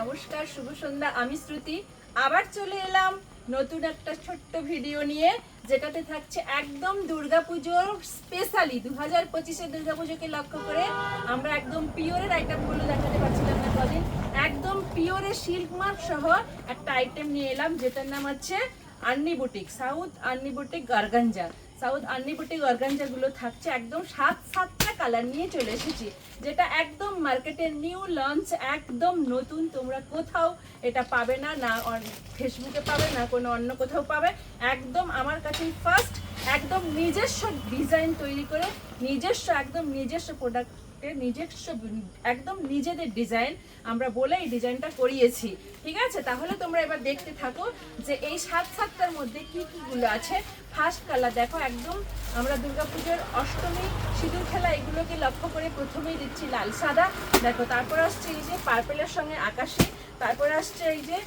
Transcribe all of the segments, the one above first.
নমস্কার, শুভ সন্ধ্যা, আমি শ্রুতি। আবার চলে এলাম নতুন একটা ছোট্ট ভিডিও নিয়ে, যেটাতে থাকছে একদম দুর্গাপুজোর স্পেশালি দু হাজার পঁচিশে দুর্গাপুজোকে লক্ষ্য করে আমরা একদম পিওরের আইটেমগুলো দেখাতে পারছিলাম না কদিন। একদম পিওরের সিল্ক মার্ক সহ একটা আইটেম নিয়ে এলাম, যেটার নাম হচ্ছে Anni boutique south Anni boutique organza south Anni boutique organza থাকছে, একদম সাত সাতটা কালার নিয়ে চলে এসেছি, যেটা একদম মার্কেটের নিউ লঞ্চ একদম নতুন, তোমরা কোথাও এটা পাবে না না ফেসবুকে পাবে, না কোনো অন্য কোথাও পাবে। একদম আমার কাছেই ফার্স্ট একদম নিজস্ব ডিজাইন তৈরি করে নিজস্ব, একদম নিজস্ব প্রোডাক্ট নিজস্ব একদম নিজেদের ডিজাইন আমরা বলে এই ডিজাইনটা করিয়েছি। ঠিক আছে? তাহলে তোমরা এবার দেখতে থাকো যে এই সাত সাতটার মধ্যে কি কি গুলো আছে। ফার্স্ট কালার দেখো, একদম আমরা দুর্গাপুজোর অষ্টমী সিঁদুর খেলা এগুলোকে লক্ষ্য করে প্রথমেই দিচ্ছি লাল সাদা। দেখো, তারপর আসছে এই যে পার্পেলের সঙ্গে আকাশি, তারপর আসছে এই যে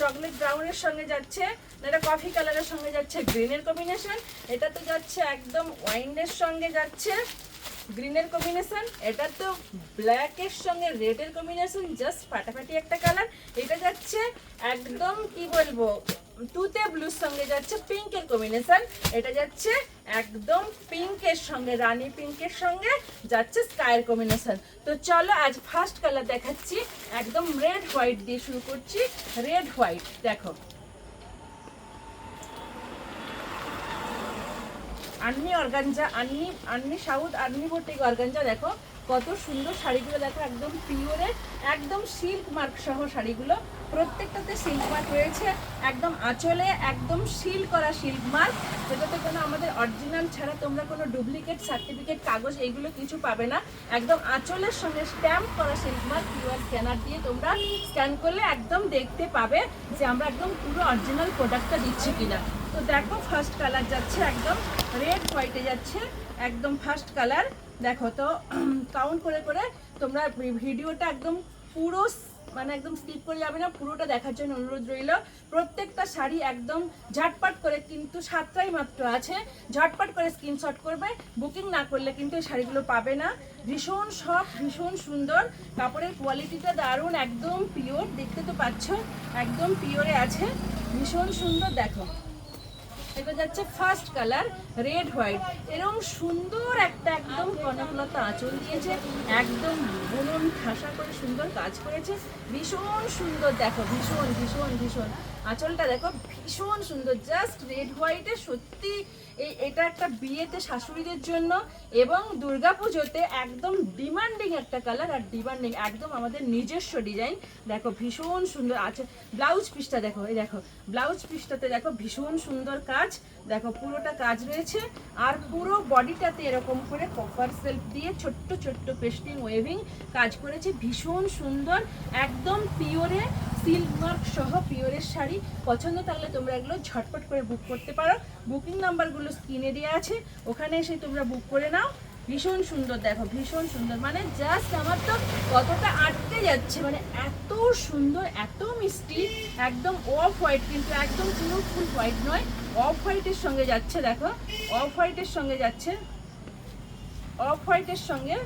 চকলেট ব্রাউনের সঙ্গে যাচ্ছে এটা কফি কালারের সঙ্গে যাচ্ছে গ্রিনের কম্বিনেশন এটা তো যাচ্ছে একদম ওয়াইনের সঙ্গে যাচ্ছে। গ্রিনের কম্বিনেশন এটা তো ব্ল্যাকের সঙ্গে রেডের কম্বিনেশন জাস্ট ফাটাফাটি একটা কালার এটা যাচ্ছে একদম কি বলব তুতে ব্লুর সঙ্গে যাচ্ছে পিঙ্কের কম্বিনেশন এটা যাচ্ছে একদম পিঙ্কের সঙ্গে, রানী পিঙ্কের সঙ্গে যাচ্ছে স্কাইয়ের কম্বিনেশন তো চলো আজ ফার্স্ট কালার দেখাচ্ছি, একদম রেড হোয়াইট দিয়ে শুরু করছি। রেড হোয়াইট দেখো। আন্নি অর্গানজা, আন্নি আন্নি সাউথ, আন্নি ভর্তি অর্গানজা, দেখো, কত সুন্দর শাড়িগুলো, দেখো, একদম পিওরে একদম সিল্ক মার্ক সহ শাড়িগুলো। প্রত্যেকটাতে সিল্ক মার্ক রয়েছে, একদম আঁচলে, একদম সিল করা সিল্ক মার্ক যেটাতে কোনো আমাদের অরিজিনাল ছাড়া তোমরা কোনো ডুপ্লিকেট সার্টিফিকেট কাগজ, এইগুলো কিছু পাবে না। একদম আঁচলের সঙ্গে স্ট্যাম্প করা সিল্ক মার্ক কিউআর স্ক্যানার দিয়ে তোমরা স্ক্যান করলে একদম দেখতে পাবে যে আমরা একদম পুরো অরিজিনাল প্রোডাক্টটা দিচ্ছি কিনা। তো দেখো ফার্স্ট কালার যাচ্ছে একদম রেড হোয়াইটে যাচ্ছে একদম ফার্স্ট কালার দেখো তো কাউন্ট করে করে তোমরা ভিডিওটা একদম পুরো মানে একদম স্কিপ করে যাবে না, পুরোটা দেখার জন্য অনুরোধ রইল। প্রত্যেকটা শাড়ি একদম ঝটপট করে কিন্তু সাতটাই মাত্র আছে, ঝটপট করে স্ক্রিনশট করবে। বুকিং না করলে কিন্তু এই শাড়িগুলো পাবে না। ভীষণ সফট, ভীষণ সুন্দর। কাপড়ের কোয়ালিটিটা দারুণ, একদম পিওর দেখতে তো পাচ্ছ, একদম পিওরে আছে। ভীষণ সুন্দর, দেখো। এটা যাচ্ছে ফার্স্ট কালার রেড হোয়াইট এরকম সুন্দর একটা একদম কনকলতা আঁচল দিয়েছে, একদম বুনন, ঠাসা করে সুন্দর কাজ করেছে। ভীষণ সুন্দর, দেখো, ভীষণ ভীষণ ভীষণ। আঁচলটা দেখো, ভীষণ সুন্দর জাস্ট রেড হোয়াইটে সত্যি এই, এটা একটা বিয়েতে শাশুড়িদের জন্য এবং দুর্গাপুজোতে একদম ডিমান্ডিং একটা কালার আর ডিমান্ডিং একদম আমাদের নিজস্ব ডিজাইন দেখো, ভীষণ সুন্দর আছে ব্লাউজ পিসটা দেখো, এই দেখো ব্লাউজ পিসটাতে দেখো ভীষণ সুন্দর কাজ। দেখো, পুরোটা কাজ রয়েছে আর পুরো বডিটাতে এরকম করে কপার সেলফ দিয়ে ছোট্ট ছোট্ট পেস্টিং ওয়েভিং কাজ করেছে। ভীষণ সুন্দর, একদম পিওরে সিল্ক মার্ক সহ পিওরের শাড়ি। পছন্দ থাকলে তোমরা এগুলো ঝটপট করে বুক করতে পারো। বুকিং নাম্বারগুলো স্ক্রিনে দেওয়া আছে। ওখানে এসে তোমরা বুক করে নাও। ভীষণ সুন্দর, দেখো, ভীষণ সুন্দর। মানে জাস্ট আমার তো কতটা আটকে যাচ্ছে মানে এত সুন্দর, এত মিষ্টি, একদম অফ হোয়াইট কিন্তু একদম পুরো ফুল হোয়াইট নয়। অফ হোয়াইটের সঙ্গে যাচ্ছে, দেখো। অফ হোয়াইটের সঙ্গে যাচ্ছে। অফ হোয়াইটের সঙ্গে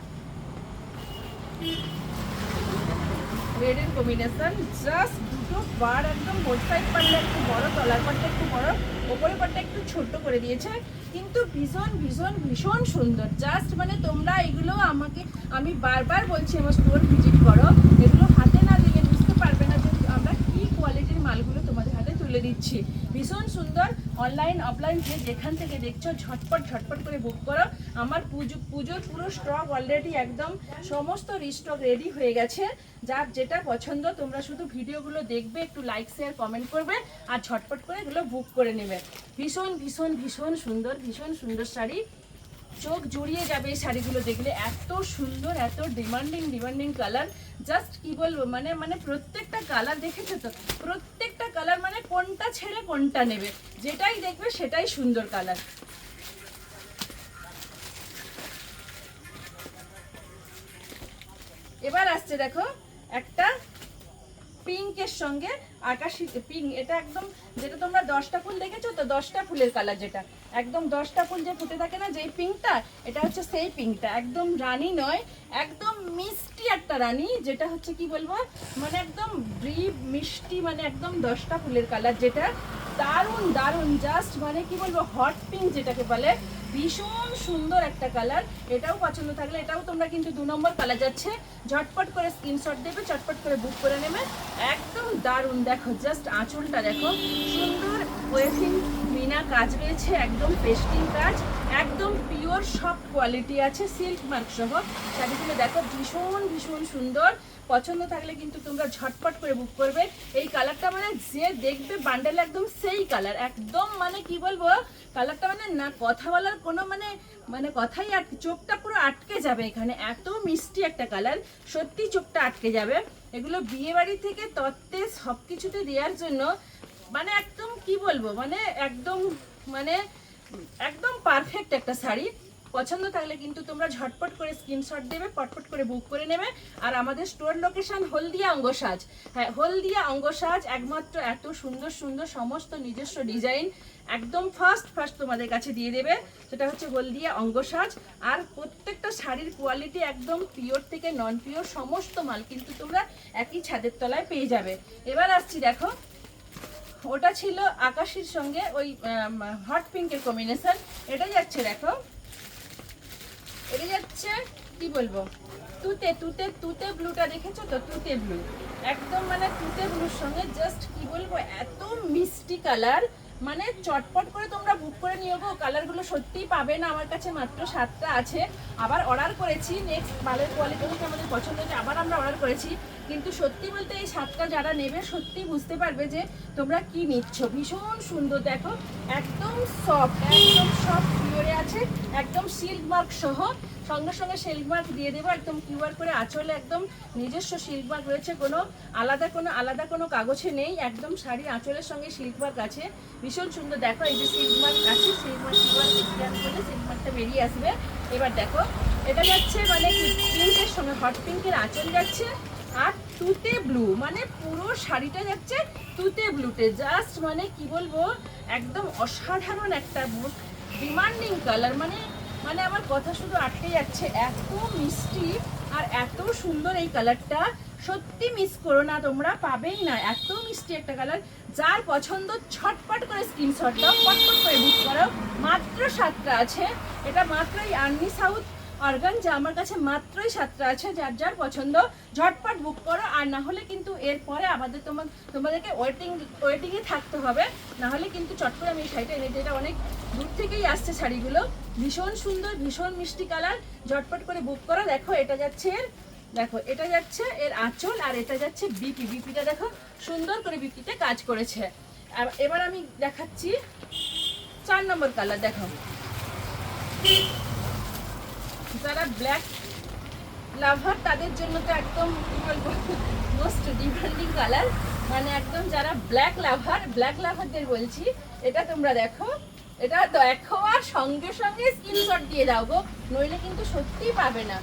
রেডের কম্বিনেশন জাস্ট দুটো বার একদম বোথ সাইড পারলে একটু বড়, তলার পাটটা একটু বড়, ওপরের পাটটা একটু ছোট্ট করে দিয়েছে, কিন্তু ভীষণ ভীষণ ভীষণ সুন্দর। জাস্ট মানে তোমরা এগুলো আমাকে, আমি বারবার বলছি আমার স্টোর ভিজিট করো, এগুলো হাতে না দিলে বুঝতে পারবে না যে আমরা কী কোয়ালিটির মালগুলো তোমাদের তুলে দিচ্ছি। ভীষণ সুন্দর অনলাইন অফলাইন যে যেখান থেকে দেখছ, ঝটপট ঝটপট করে বুক করো। আমার পুজো, পুজোর পুরো স্টক অলরেডি একদম সমস্ত রিস্টক রেডি হয়ে গেছে। যার যেটা পছন্দ, তোমরা শুধু ভিডিওগুলো দেখবে, একটু লাইক শেয়ার কমেন্ট করবে আর ঝটপট করে এগুলো বুক করে নেবে। ভীষণ ভীষণ ভীষণ সুন্দর ভীষণ সুন্দর শাড়ি। চোখ জড়িয়ে যাবে এই শাড়িগুলো দেখলে। এত সুন্দর, এত ডিমান্ডিং ডিমান্ডিং কালার জাস্ট কি বলব মানে মানে প্রত্যেকটা কালার দেখেছ তো? প্রত্যেকটা কালার মানে কোনটা ছেড়ে কোনটা নেবে। যেটাই দেখবে সেটাই সুন্দর কালার এবার আসছে দেখো একটা পিঙ্কের সঙ্গে আকাশি পিঙ্ক এটা একদম যেটা তোমরা দশটা ফুল দেখেছ তো, দশটা ফুলের কালার যেটা। একদম দশটা ফুল যে ফুটে থাকে না, যেই পিঙ্কটা এটা হচ্ছে সেই পিঙ্কটা একদম রানী নয়, একদম মিষ্টি একটা রানী, যেটা হচ্ছে কি বলব? মানে একদম ড্রিপ মিষ্টি মানে একদম দশটা ফুলের কালার যেটা। দারুণ দারুণ। জাস্ট মানে কি বলব হট পিঙ্ক যেটাকে বলে, ভীষণ সুন্দর একটা কালার এটাও পছন্দ থাকলে, এটাও তোমরা কিন্তু দু নম্বর কালার যাচ্ছে। ঝটপট করে স্ক্রিনশট দেবে চটপট করে বুক করে নেবে। একদম দারুণ। দেখো জাস্ট আঁচলটা দেখো। সুন্দর ওয়েভিং মিনা কাজ রয়েছে একদম পেস্টিং কাজ, একদম পিওর সব কোয়ালিটি আছে সিল্ক মার্ক সহ। শাড়িগুলো দেখো ভীষণ ভীষণ সুন্দর। পছন্দ থাকলে কিন্তু তোমরা ঝটপট করে বুক করবে। এই কালারটা মানে যে দেখবে বান্ডেল একদম সেই কালার একদম মানে কি বলব কালারটা মানে না, কথা বলার কোনো মানে মানে কথাই আট চোখটা পুরো আটকে যাবে এখানে। এত মিষ্টি একটা কালার সত্যি চোখটা আটকে যাবে। এগুলো বিয়ে বাড়ি থেকে তত্ত্বে সব কিছুতে দেওয়ার জন্য মানে একদম কি বলব মানে একদম মানে একদম পারফেক্ট একটা শাড়ি। পছন্দ থাকলে কিন্তু তোমরা ঝটপট করে স্ক্রিনশট দেবে, পটপট করে বুক করে নেবে। আর আমাদের স্টোর লোকেশন হলদিয়া অঙ্গসাজ হ্যাঁ হলদিয়া অঙ্গসাজ একমাত্র এত সুন্দর সুন্দর সমস্ত নিজস্ব ডিজাইন একদম ফার্স্ট ফার্স্ট তোমাদের কাছে দিয়ে দেবে। সেটা হচ্ছে হলদিয়া অঙ্গসাজ আর প্রত্যেকটা শাড়ির কোয়ালিটি একদম পিওর থেকে নন পিওর সমস্ত মাল কিন্তু তোমরা একই ছাদের তলায় পেয়ে যাবে। এবার আসছি, দেখো। ওটা ছিল আকাশির সঙ্গে ওই হট পিঙ্কের কম্বিনেশন এটা যাচ্ছে, দেখো। এটা যাচ্ছে, কি বলব? তুতে তুতে তুতে ব্লুটা দেখেছ তো? তুতে ব্লু একদম মানে তুতে ব্লুর সঙ্গে জাস্ট কি বলব, এত মিষ্টি কালার মানে চটপট করে তোমরা বুক করে নিয়ে গো। কালারগুলো সত্যিই পাবে না, আমার কাছে মাত্র সাতটা আছে। আবার অর্ডার করেছি নেক্সট মালের কোয়ালিটি হচ্ছে আমাদের পছন্দ হয়েছে আবার আমরা অর্ডার করেছি। কিন্তু সত্যি বলতে এই সাতটা যারা নেবে সত্যি বুঝতে পারবে যে তোমরা কি নিচ্ছ। ভীষণ সুন্দর, দেখো, একদম সফট একদম সফট পিওরে আছে, একদম সিল্ক মার্ক সহ। সঙ্গে সঙ্গে সিল্ক মার্ক দিয়ে দেবো, একদম কিউআর করে আঁচলে একদম নিজস্ব সিল্ক মার্ক রয়েছে। কোনো আলাদা কোনো আলাদা কোনো কাগজে নেই, একদম শাড়ি আঁচলের সঙ্গে সিল্ক মার্ক আছে। ভীষণ সুন্দর। দেখো, এই যে সিল্ক মার্ক আছে সিল্ক মার্ক কিউআর স্ক্যান করলে সিল্ক মার্কটা বেরিয়ে আসবে। এবার দেখো, এটা যাচ্ছে মানে পিঙ্কের সঙ্গে হট পিঙ্কের আঁচল যাচ্ছে আর তুতে ব্লু মানে পুরো শাড়িটা যাচ্ছে তুতে ব্লুতে জাস্ট মানে কি বলব, একদম অসাধারণ একটা ডিমান্ডিং কালার মানে মানে আমার কথা শুধু আটকে যাচ্ছে। এত মিষ্টি আর এত সুন্দর এই কালারটা সত্যি মিস করো না, তোমরা পাবেই না। এত মিষ্টি একটা কালার যার পছন্দ ছটপট করে স্ক্রিনশট দাও পটপট করে বুক করো মাত্র সাতটা আছে। এটা মাত্র এই আর্নি সাউথ অর্গানজা আমার কাছে মাত্রই সাতটা আছে, যার যার পছন্দ, ঝটপট বুক করো। আর না হলে কিন্তু এরপরে আমাদের তোমার তোমাদেরকে ওয়েটিং ওয়েটিংয়ে থাকতে হবে। না হলে কিন্তু চট করে আমি এই শাড়িটা এনে। এটা অনেক দূর থেকেই আসছে শাড়িগুলো। ভীষণ সুন্দর, ভীষণ মিষ্টি কালার। ঝটপট করে বুক করো। দেখো, এটা যাচ্ছে এর, দেখো, এটা যাচ্ছে এর আঁচল, আর এটা যাচ্ছে বিপি বিপিটা দেখো, সুন্দর করে বিপিতে কাজ করেছে। আর এবার আমি দেখাচ্ছি চার নম্বর কালার, দেখো। যারা ব্ল্যাক লাভার তাদের জন্য তো একদম, কি বলব মোস্ট ডিমান্ডিং কালার মানে একদম যারা ব্ল্যাক লাভার ব্ল্যাক লাভারদের বলছি, এটা তোমরা দেখো। এটা দেখো, আর সঙ্গে সঙ্গে স্ক্রিনশট দিয়ে দাও গো, নইলে কিন্তু সত্যিই পাবে না।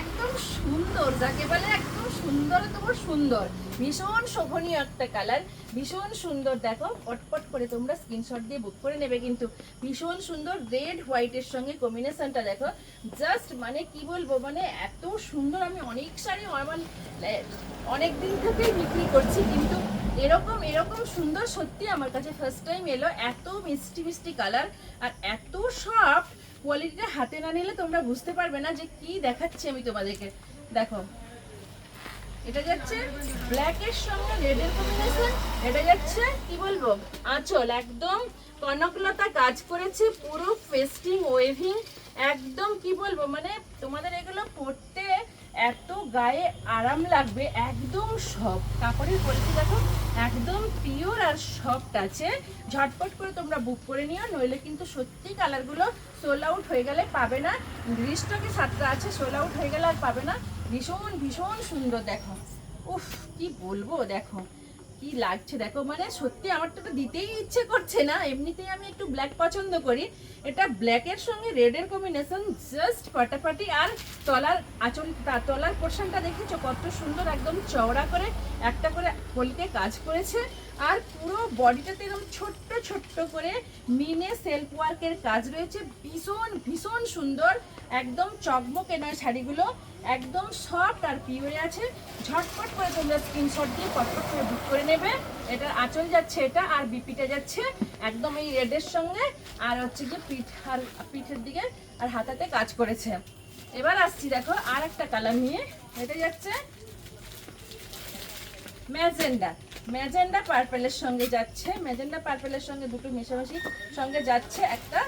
একদম সুন্দর, যাকে বলে একদম সুন্দর তোমার সুন্দর। ভীষণ শোভনীয় একটা কালার, ভীষণ সুন্দর, দেখো, পটপট করে তোমরা স্ক্রিনশট দিয়ে বুক করে নেবে কিন্তু ভীষণ সুন্দর রেড হোয়াইটের সঙ্গে কম্বিনেশনটা দেখো। জাস্ট মানে কি বলব মানে এত সুন্দর, আমি অনেক শাড়ি আমার অনেক দিন থেকেই বিক্রি করছি কিন্তু এরকম এরকম সুন্দর সত্যি আমার কাছে ফার্স্ট টাইম এলো, এত মিষ্টি মিষ্টি কালার আর এত সফট কোয়ালিটিটা হাতে না নিলে তোমরা বুঝতে পারবে না যে কি দেখাচ্ছি আমি তোমাদেরকে। দেখো এটা যাচ্ছে ব্ল্যাকের সঙ্গে রেডের কম্বিনেশন এটা যাচ্ছে, কি বলব, আঁচল, একদম কনকলতা কাজ করেছে, পুরো ফেস্টিং ওয়েভিং একদম কি বলব মানে তোমাদের এগুলো পরতে এত গায়ে আরাম লাগবে, একদম সব কাপড়ের কোয়ালিটি দেখো, একদম পিওর আর সফট আছে। ঝটপট করে তোমরা বুক করে নিও, নইলে কিন্তু সত্যি কালারগুলো সোল আউট হয়ে গেলে পাবে না। স্টকে সাতটা আছে সোল আউট হয়ে গেলে আর পাবে না। ভীষণ ভীষণ সুন্দর দেখো। উফ কি বলব দেখো। কি লাগছে? দেখো মানে সত্যি আমার তো দিতেই ইচ্ছে করছে না। এমনিতেই আমি একটু ব্ল্যাক পছন্দ করি। এটা ব্ল্যাকের সঙ্গে রেডের কম্বিনেশন জাস্ট ফাটাফাটি। আর তলার আঁচল তলার পোর্শনটা দেখেছ? কত সুন্দর একদম চওড়া করে একটা করে কলিতে কাজ করেছে। আর পুরো বডিটাতে এরকম ছোট্ট ছোট্ট করে মিনে সেলফ ওয়ার্কের কাজ রয়েছে। ভীষণ ভীষণ সুন্দর। একদম চকমকে নয় শাড়িগুলো। একদম সফট আর পিওরে আছে। ঝটপট করে তোমরা স্ক্রিনশট দিয়ে পটপট করে বুক করে নেবে। এটার আঁচল যাচ্ছে এটা আর বিপিটা যাচ্ছে একদম এই রেডের সঙ্গে। আর হচ্ছে যে পিঠ আর পিঠের দিকে আর হাতাতে কাজ করেছে। এবার আসছি দেখো আর একটা কালার নিয়ে। এটা যাচ্ছে ম্যাজেন্ডা। ম্যাজেন্ডা পার্পেলের সঙ্গে যাচ্ছে। ম্যাজেন্ডা পার্পেলের সঙ্গে দুটো মেশামেশি সঙ্গে যাচ্ছে একটা,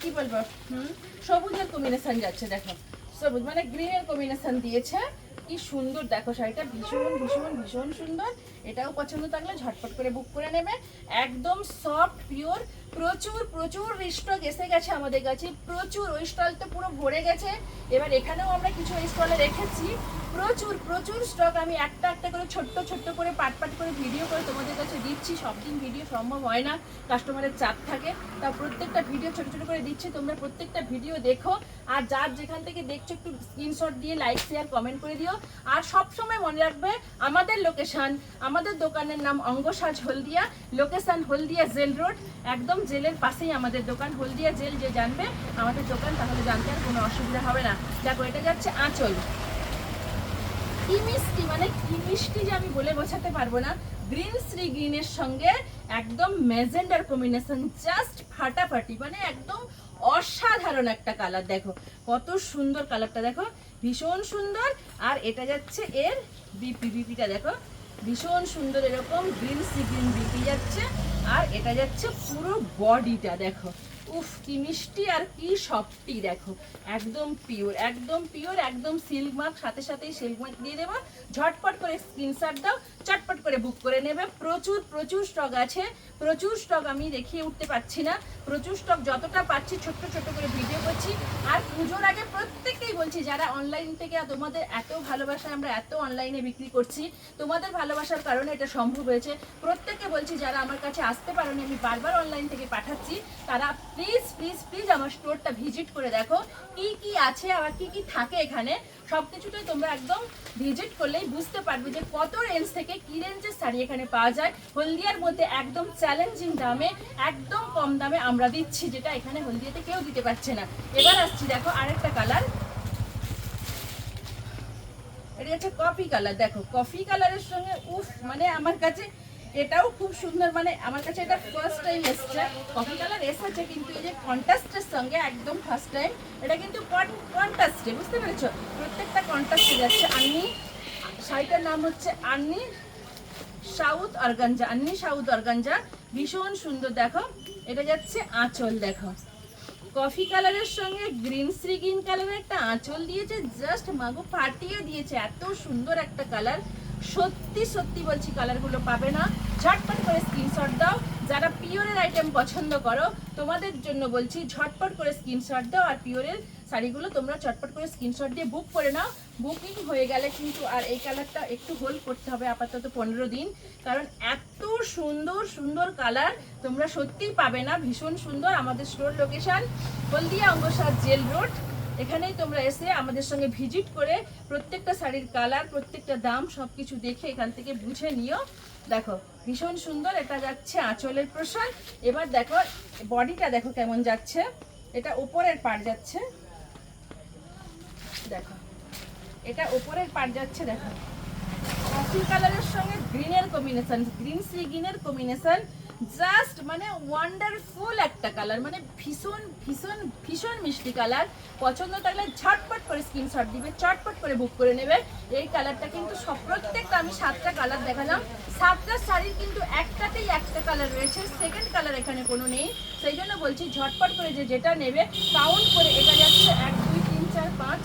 কি বলব? হুম, সবুজের কম্বিনেশন যাচ্ছে দেখো। সবুজ মানে গ্রিনের কম্বিনেশন দিয়েছে। কি সুন্দর, দেখো শাড়িটা ভীষণ ভীষণ ভীষণ সুন্দর। এটাও পছন্দ থাকলে ঝটপট করে বুক করে নেবে। একদম সফট পিওর প্রচুর প্রচুর স্টক এসে গেছে আমাদের কাছে। প্রচুর ওই স্টল তো পুরো ভরে গেছে। এবার এখানেও আমরা কিছু স্টলে রেখেছি। প্রচুর প্রচুর স্টক আমি একটা একটা করে ছোট্ট ছোট্ট করে পাট পাট করে ভিডিও করে তোমাদের কাছে দিচ্ছি। সব দিন ভিডিও সম্ভব হয় না কাস্টমারের চাপ থাকে। তা প্রত্যেকটা ভিডিও ছোট ছোট করে দিচ্ছি, তোমরা প্রত্যেকটা ভিডিও দেখো। আর যার যেখান থেকে দেখছ একটু স্ক্রিনশট দিয়ে লাইক শেয়ার কমেন্ট করে দিও। আর সব সময় মনে রাখবে, আমাদের লোকেশন আমাদের দোকানের নাম Angasaj Haldia location Haldia jail road, একদম জেলের পাশেই আমাদের দোকান। হলদিয়া জেল যে জানবে, আমাদের দোকান, তাহলে জানতে আর কোনো অসুবিধা হবে না। দেখো, এটা যাচ্ছে আঁচল। কি মিষ্টি মানে কি মিষ্টি যে আমি বলে বোঝাতে পারব না। গ্রিন শ্রী গ্রিনের সঙ্গে একদম মেজেন্ডার কম্বিনেশন জাস্ট ফাটাফাটি মানে একদম অসাধারণ একটা কালার দেখো, কত সুন্দর কালারটা দেখো, ভীষণ সুন্দর। আর এটা যাচ্ছে এর বিপি বিপিটা দেখো, ভীষণ সুন্দর এরকম গ্রিন সি গ্রিন বিপি যাচ্ছে। আর এটা যাচ্ছে পুরো বডিটা দেখো। উফ, কি মিষ্টি আর কি সফটি, দেখো। একদম পিওর একদম পিওর একদম সিল্ক মার্ক সাথে সাথেই সিল্ক মার্ক দিয়ে দেবো। ঝটপট করে স্ক্রিনশট দাও, চটপট করে বুক করে নেবে। প্রচুর প্রচুর স্টক আছে। প্রচুর স্টক আমি দেখিয়ে উঠতে পারছি না। প্রচুর স্টক যতটা পাচ্ছি ছোট্ট ছোট্ট করে ভিডিও করছি। আর পুজোর আগে প্রত্যেককেই বলছি, যারা অনলাইন থেকে, তোমাদের এত ভালোবাসা আমরা এত অনলাইনে বিক্রি করছি, তোমাদের ভালোবাসার কারণে এটা সম্ভব হয়েছে। প্রত্যেককে বলছি, যারা আমার কাছে আসতে পারেনি, আমি বারবার অনলাইন থেকে পাঠাচ্ছি, তারা প্লিজ প্লিজ প্লিজ আমার স্টোরটা ভিজিট করে দেখো। কি কি আছে আবার কি কি থাকে এখানে? সব কিছুটাই তোমরা একদম ভিজিট করলেই বুঝতে পারবে যে কত রেঞ্জ থেকে কি রেঞ্জের শাড়ি এখানে পাওয়া যায়। হলদিয়ার মধ্যে একদম চ্যালেঞ্জিং দামে, একদম কম দামে আমরা দিচ্ছি, যেটা এখানে হলদিয়াতে কেউ দিতে পারছে না। এবার আসছি দেখো আরেকটা কালার এটা হচ্ছে কফি কালার দেখো। কফি কালারের সঙ্গে, উফ মানে আমার কাছে এটাও খুব সুন্দর মানে আমার কাছে এটা ফার্স্ট টাইম এসছে। কফি কালার এসেছে, কিন্তু এই যে কন্ট্রাস্টের সঙ্গে একদম ফার্স্ট টাইম এটা কিন্তু কন্ট্রাস্টে বুঝতে পেরেছ? প্রত্যেকটা কন্ট্রাস্টে যাচ্ছে। আন্নি, শাড়িটার নাম হচ্ছে Anni south organza. Anni south organza, ভীষণ সুন্দর, দেখো। এটা যাচ্ছে আঁচল, দেখো। কফি কালারের সঙ্গে গ্রিন শ্রী গ্রিন কালারের একটা আঁচল দিয়েছে জাস্ট মাগো ফাটিয়ে দিয়েছে। এত সুন্দর একটা কালার সত্যি সত্যি বলছি কালারগুলো পাবে না। ঝটপট করে স্ক্রিনশট দাও। যারা পিওরের আইটেম পছন্দ করো, তোমাদের জন্য বলছি, ঝটপট করে স্ক্রিনশট দাও আর পিওরের শাড়িগুলো তোমরা চটপট করে স্ক্রিনশট দিয়ে বুক করে নাও। বুকিং হয়ে গেলে কিন্তু আর এই কালারটা একটু হোল্ড করতে হবে আপাতত পনেরো দিন। কারণ এত সুন্দর সুন্দর কালার তোমরা সত্যিই পাবে না। ভীষণ সুন্দর আমাদের স্টোর লোকেশন হলদিয়া অঙ্গসার জেল রোড এখানেই তোমরা এসে আমাদের সঙ্গে ভিজিট করে প্রত্যেকটা শাড়ির কালার, প্রত্যেকটা দাম সব কিছু দেখে এখান থেকে বুঝে নিও। দেখো, ভীষণ সুন্দর এটা যাচ্ছে আঁচলের প্রসাদ এবার দেখো, বডিটা দেখো কেমন যাচ্ছে। এটা উপরের পার যাচ্ছে। দেখো, এটা উপরের পার যাচ্ছে, দেখো। কালারের সঙ্গে গ্রিনের কম্বিনেশন গ্রিন সি গ্রিনের কম্বিনেশন জাস্ট মানে ওয়ান্ডারফুল একটা কালার মানে ভীষণ ভীষণ ভীষণ মিষ্টি কালার পছন্দ থাকলে ঝটপট করে স্ক্রিনশট দিবে, চটপট করে বুক করে নেবে। এই কালারটা কিন্তু সব, প্রত্যেকটা আমি সাতটা কালার দেখালাম। সাতটা শাড়ির কিন্তু একটাতেই একটা কালার রয়েছে সেকেন্ড কালার এখানে কোনো নেই। সেই জন্য বলছি ঝটপট করে যে যেটা নেবে কাউন্ট করে এটা যাচ্ছে এক, দুই, তিন, চার, পাঁচ,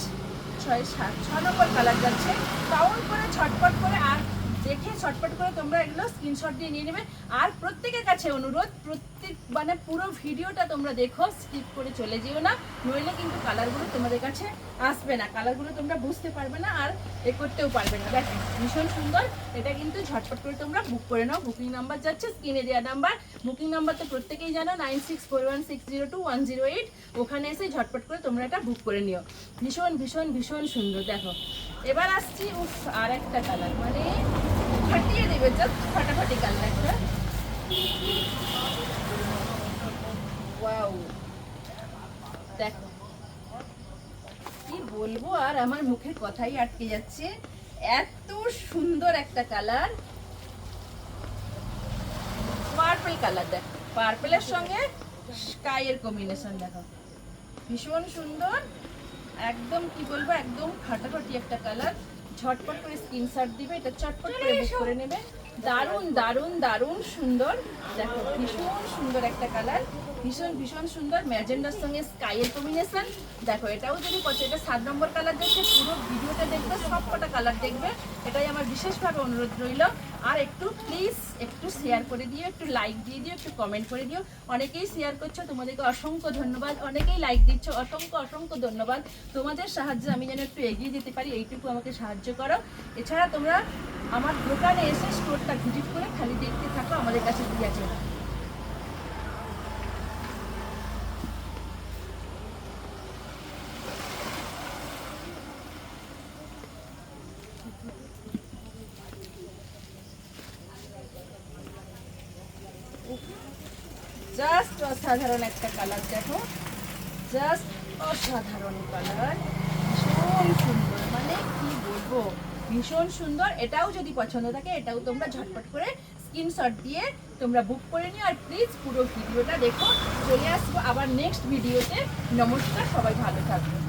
ছয়, সাত, ছ নম্বর কালার যাচ্ছে। কাউন্ট করে ছটপট করে আর দেখে ছটপট করে তোমরা এগুলো স্ক্রিনশট দিয়ে নিয়ে নেবে। আর প্রত্যেকের কাছে অনুরোধ, প্রত্যেক মানে পুরো ভিডিওটা তোমরা দেখো স্কিপ করে চলে যেও না, নইলে কিন্তু কালারগুলো তোমাদের কাছে আসবে না। কালারগুলো তোমরা বুঝতে পারবে না আর এ করতেও পারবে না। দেখো, ভীষণ সুন্দর। এটা কিন্তু ঝটপট করে তোমরা বুক করে নাও। বুকিং নাম্বার যাচ্ছে স্ক্রিনে দেওয়া নাম্বার বুকিং নাম্বার তো প্রত্যেকেই জানো nine six four one six zero two one zero eight ওখানে এসে ঝটপট করে তোমরা এটা বুক করে নিও। ভীষণ ভীষণ ভীষণ সুন্দর। দেখো, এবার আসছি, উফ আর একটা কালার মানে ফাটিয়ে দেবে জাস্ট ফাটাফাটি কালার একটা। ওয়াও দেখো, কি বলব আর আমার মুখের কথাই আটকে যাচ্ছে। এত সুন্দর একটা কালার। পার্পল কালার দেখো পার্পলের সঙ্গে স্কাইয়ের কম্বিনেশন দেখো। ভীষণ সুন্দর। একদম কি বলব, একদম ফাটাফাটি একটা কালার। ঝটপট করে স্ক্রিনশট দিবে, এটা চটপট করে বুক করে নেবে। দারুণ দারুণ দারুণ সুন্দর। দেখো, ভীষণ সুন্দর একটা কালার ভীষণ ভীষণ সুন্দর। ম্যাজেন্ডার সঙ্গে স্কাইয়ের কম্বিনেশন দেখো, এটাও যদি পছন্দ এটা সাত নম্বর কালার দেখছে পুরো ভিডিওটা দেখবে, সব কটা কালার দেখবে। এটাই আমার বিশেষভাবে অনুরোধ রইল। আর একটু প্লিজ একটু শেয়ার করে দিও, একটু লাইক দিয়ে দিও, একটু কমেন্ট করে দিও। অনেকেই শেয়ার করছ, তোমাদেরকে অসংখ্য ধন্যবাদ। অনেকেই লাইক দিচ্ছ, অসংখ্য অসংখ্য ধন্যবাদ। তোমাদের সাহায্যে আমি যেন একটু এগিয়ে যেতে পারি, এইটুকু আমাকে সাহায্য করো। এছাড়া তোমরা আমার দোকানে এসে স্টোরটা ভিজিট করে খালি দেখতে থাকো, আমাদের কাছে কি আছে জাস্ট অসাধারণ একটা কালার দেখো। জাস্ট অসাধারণ কালার ভীষণ সুন্দর। মানে কি বলব? ভীষণ সুন্দর। এটাও যদি পছন্দ থাকে, এটাও তোমরা ঝটপট করে স্ক্রিনশট দিয়ে তোমরা বুক করে নিও। আর প্লিজ পুরো ভিডিওটা দেখো। চলে আসব আবার নেক্সট ভিডিওতে নমস্কার, সবাই ভালো থাকবে